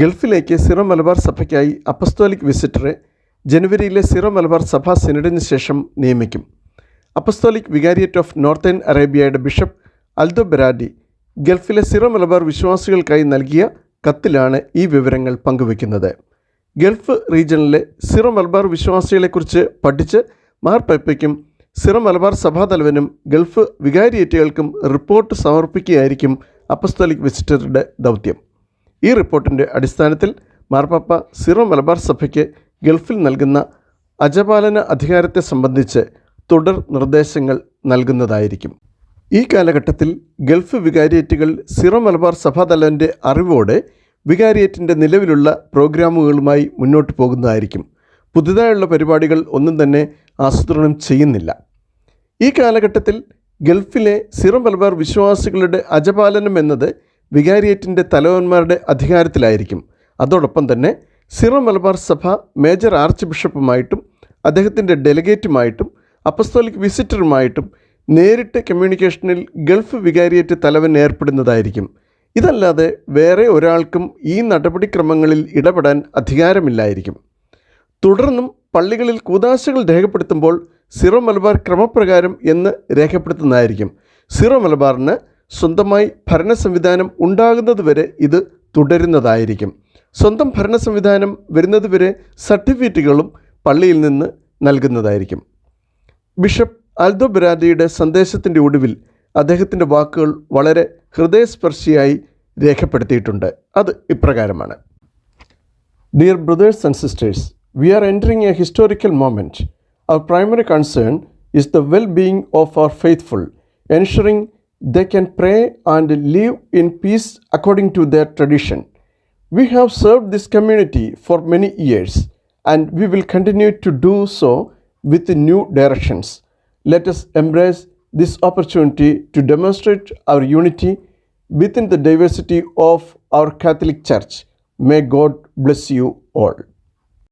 ഗൾഫിലേക്ക് സിറോ മലബാർ സഭയ്ക്കായി അപ്പസ്തോലിക് വിസിറ്ററെ ജനുവരിയിലെ സിറോ മലബാർ സഭാ സിനഡിന് ശേഷം നിയമിക്കും. അപ്പസ്തോലിക് വികാരിയറ്റ് ഓഫ് നോർത്തേൺ അറേബ്യയുടെ ബിഷപ്പ് അൽദോ ബെരാഡി ഗൾഫിലെ സിറോ മലബാർ വിശ്വാസികൾക്കായി നൽകിയ കത്തിലാണ് ഈ വിവരങ്ങൾ പങ്കുവയ്ക്കുന്നത്. ഗൾഫ് റീജിയണിലെ സിറോ മലബാർ വിശ്വാസികളെക്കുറിച്ച് പഠിച്ച് മാർ പെപ്പയ്ക്കും സിറോ മലബാർ സഭാതലവനും ഗൾഫ് വികാരിയേറ്റുകൾക്കും റിപ്പോർട്ട് സമർപ്പിക്കുകയായിരിക്കും അപ്പസ്തോലിക് വിസിറ്ററുടെ ദൗത്യം. ഈ റിപ്പോർട്ടിന്റെ അടിസ്ഥാനത്തിൽ മാർപ്പാപ്പ സിറോ മലബാർ സഭയ്ക്ക് ഗൾഫിൽ നൽകുന്ന അജപാലന അധികാരത്തെ സംബന്ധിച്ച് തുടർ നിർദ്ദേശങ്ങൾ നൽകുന്നതായിരിക്കും. ഈ കാലഘട്ടത്തിൽ ഗൾഫ് വികാരിയേറ്റുകൾ സിറോ മലബാർ സഭാതലവന്റെ അറിവോടെ വികാരിയേറ്റിന്റെ നിലവിലുള്ള പ്രോഗ്രാമുകളുമായി മുന്നോട്ട് പോകുന്നതായിരിക്കും. പുതുതായുള്ള പരിപാടികൾ ഒന്നും തന്നെ ആസൂത്രണം ചെയ്യുന്നില്ല. ഈ കാലഘട്ടത്തിൽ ഗൾഫിലെ സിറോ മലബാർ വിശ്വാസികളുടെ അജപാലനം എന്നത് വികാരിയേറ്റിന്റെ തലവന്മാരുടെ അധികാരത്തിലായിരിക്കും. അതോടൊപ്പം തന്നെ സിറോ മലബാർ സഭ മേജർ ആർച്ച് ബിഷപ്പുമായിട്ടും അദ്ദേഹത്തിന്റെ ഡെലിഗേറ്റുമായിട്ടും അപ്പസ്തോലിക് വിസിറ്ററുമായിട്ടും നേരിട്ട് കമ്മ്യൂണിക്കേഷനിൽ ഗൾഫ് വികാരിയേറ്റ് തലവൻ ഏർപ്പെടുന്നതായിരിക്കും. ഇതല്ലാതെ വേറെ ഒരാൾക്കും ഈ നടപടിക്രമങ്ങളിൽ ഇടപെടാൻ അധികാരമില്ലായിരിക്കും. തുടർന്നും പള്ളികളിൽ കൂതാശകൾ രേഖപ്പെടുത്തുമ്പോൾ സിറോ മലബാർ ക്രമപ്രകാരം എന്ന് രേഖപ്പെടുത്തുന്നതായിരിക്കും. സിറോ മലബാറിന് സ്വന്തമായി ഭരണ സംവിധാനം ഉണ്ടാകുന്നതുവരെ ഇത് തുടരുന്നതായിരിക്കും. സ്വന്തം ഭരണ സംവിധാനം വരുന്നതുവരെ സർട്ടിഫിക്കറ്റുകളും പള്ളിയിൽ നിന്ന് നൽകുന്നതായിരിക്കും. ബിഷപ്പ് ആൽദോ ബിരാദിയുടെ സന്ദേശത്തിന്റെ ഒടുവിൽ അദ്ദേഹത്തിന്റെ വാക്കുകൾ വളരെ ഹൃദയസ്പർശിയായി രേഖപ്പെടുത്തിയിട്ടുണ്ട്. അത് ഇപ്രകാരമാണ്. Dear brothers and sisters we are entering a historical moment our primary concern is the well being of our faithful ensuring they can pray and live in peace according to their tradition. We have served this community for many years and we will continue to do so with new directions. Let us embrace this opportunity to demonstrate our unity within the diversity of our Catholic Church. May God bless you all.